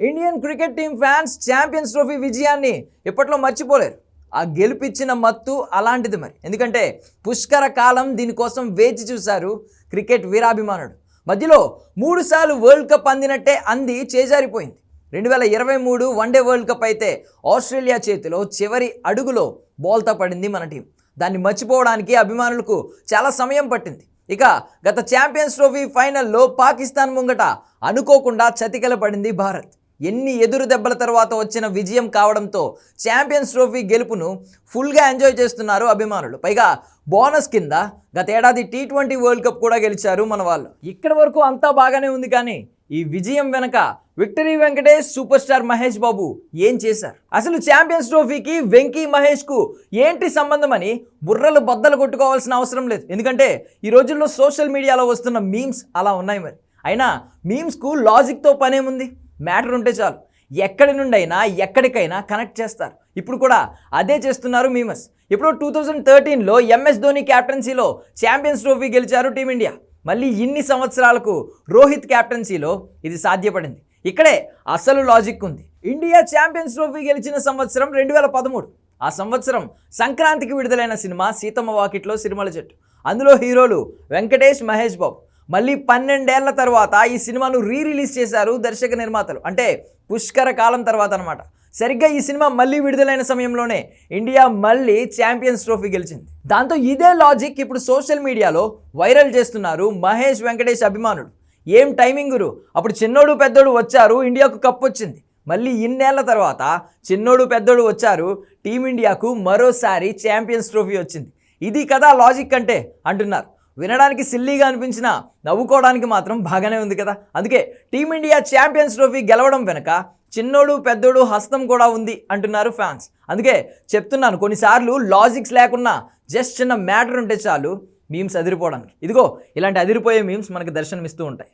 Indian cricket team fans champions trophy విజయాన్ని ఎప్పట్లో మర్చిపోలేరు. ఆ గెలుపిచ్చిన మత్తు అలాంటిది మరి. ఎందుకంటే పుష్కర కాలం దీనికోసం వేచి చూశారు క్రికెట్ వీరాభిమానుడు. మధ్యలో మూడుసార్లు వరల్డ్ కప్ అందినట్టే అంది చేజారిపోయింది. రెండు వేల ఇరవై మూడు వన్డే వరల్డ్ కప్ అయితే ఆస్ట్రేలియా చేతిలో చివరి అడుగులో బోల్తా పడింది మన టీం. దాన్ని మర్చిపోవడానికి అభిమానులకు చాలా సమయం పట్టింది. ఇక గత ఛాంపియన్స్ ట్రోఫీ ఫైనల్లో పాకిస్తాన్ ముంగట అనుకోకుండా చతికిల పడింది భారత్. ఎన్ని ఎదురు దెబ్బల తర్వాత వచ్చిన విజయం కావడంతో ఛాంపియన్స్ ట్రోఫీ గెలుపును ఫుల్గా ఎంజాయ్ చేస్తున్నారు అభిమానులు. పైగా బోనస్ కింద గతేడాది టీ ట్వంటీ వరల్డ్ కప్ కూడా గెలిచారు మన వాళ్ళు. ఇక్కడి వరకు అంతా బాగానే ఉంది కానీ ఈ విజయం వెనక victory Venkatesh super star Mahesh Babu ఏం చేశారు? అసలు ఛాంపియన్స్ ట్రోఫీకి వెంకీ మహేష్కు ఏంటి సంబంధం అని బుర్రలు బద్దలు కొట్టుకోవాల్సిన అవసరం లేదు. ఎందుకంటే ఈ రోజుల్లో సోషల్ మీడియాలో వస్తున్న మీమ్స్ అలా ఉన్నాయి మరి. అయినా మీమ్స్కు లాజిక్తో పనేముంది? మ్యాటర్ ఉంటే చాలు. ఎక్కడి నుండి అయినా ఎక్కడికైనా కనెక్ట్ చేస్తారు. ఇప్పుడు కూడా అదే చేస్తున్నారు మీమస్. ఇప్పుడు టూ థౌజండ్ థర్టీన్లో ఎంఎస్ ధోని క్యాప్టెన్సీలో ఛాంపియన్స్ ట్రోఫీ గెలిచారు టీమిండియా. మళ్ళీ ఇన్ని సంవత్సరాలకు రోహిత్ క్యాప్టెన్సీలో ఇది సాధ్యపడింది. ఇక్కడే అసలు లాజిక్ ఉంది. ఇండియా ఛాంపియన్స్ ట్రోఫీ గెలిచిన సంవత్సరం రెండు వేల పదమూడు. ఆ సంవత్సరం సంక్రాంతికి విడుదలైన సినిమా సీతమ్మ వాకిట్లో సిరిమల చెట్టు అందులో హీరోలు వెంకటేష్ మహేష్ బాబు. మళ్ళీ పన్నెండేళ్ళ తర్వాత ఈ సినిమాను రీ రిలీజ్ చేశారు దర్శక నిర్మాతలు. అంటే పుష్కర కాలం తర్వాత అనమాట సరిగ్గా ఈ సినిమా మళ్ళీ విడుదలైన సమయంలోనే ఇండియా మళ్ళీ ఛాంపియన్స్ ట్రోఫీ గెలిచింది. దాంతో ఇదే లాజిక్ ఇప్పుడు సోషల్ మీడియాలో వైరల్ చేస్తున్నారు మహేష్ వెంకటేష్ అభిమానుడు ఏం టైమింగ్ గురు? అప్పుడు చిన్నోడు పెద్దోడు వచ్చారు ఇండియాకు కప్ వచ్చింది. మళ్ళీ ఇన్నేళ్ళ తర్వాత చిన్నోడు పెద్దోడు వచ్చారు టీమిండియాకు మరోసారి ఛాంపియన్స్ ట్రోఫీ వచ్చింది. ఇది కదా లాజిక్ అంటే అంటున్నారు. వినడానికి సిల్లీగా అనిపించినా నవ్వుకోవడానికి మాత్రం బాగానే ఉంది కదా. అందుకే టీమిండియా ఛాంపియన్స్ ట్రోఫీ గెలవడం వెనుక చిన్నోడు పెద్దోడు హస్తం కూడా ఉంది అంటున్నారు ఫ్యాన్స్. అందుకే చెప్తున్నాను కొన్నిసార్లు లాజిక్స్ లేకున్నా జస్ట్ చిన్న మ్యాటర్ ఉంటే చాలు మీమ్స్ అదిరిపోవడానికి. ఇదిగో ఇలాంటి అదిరిపోయే మీమ్స్ మనకి దర్శనమిస్తూ ఉంటాయి.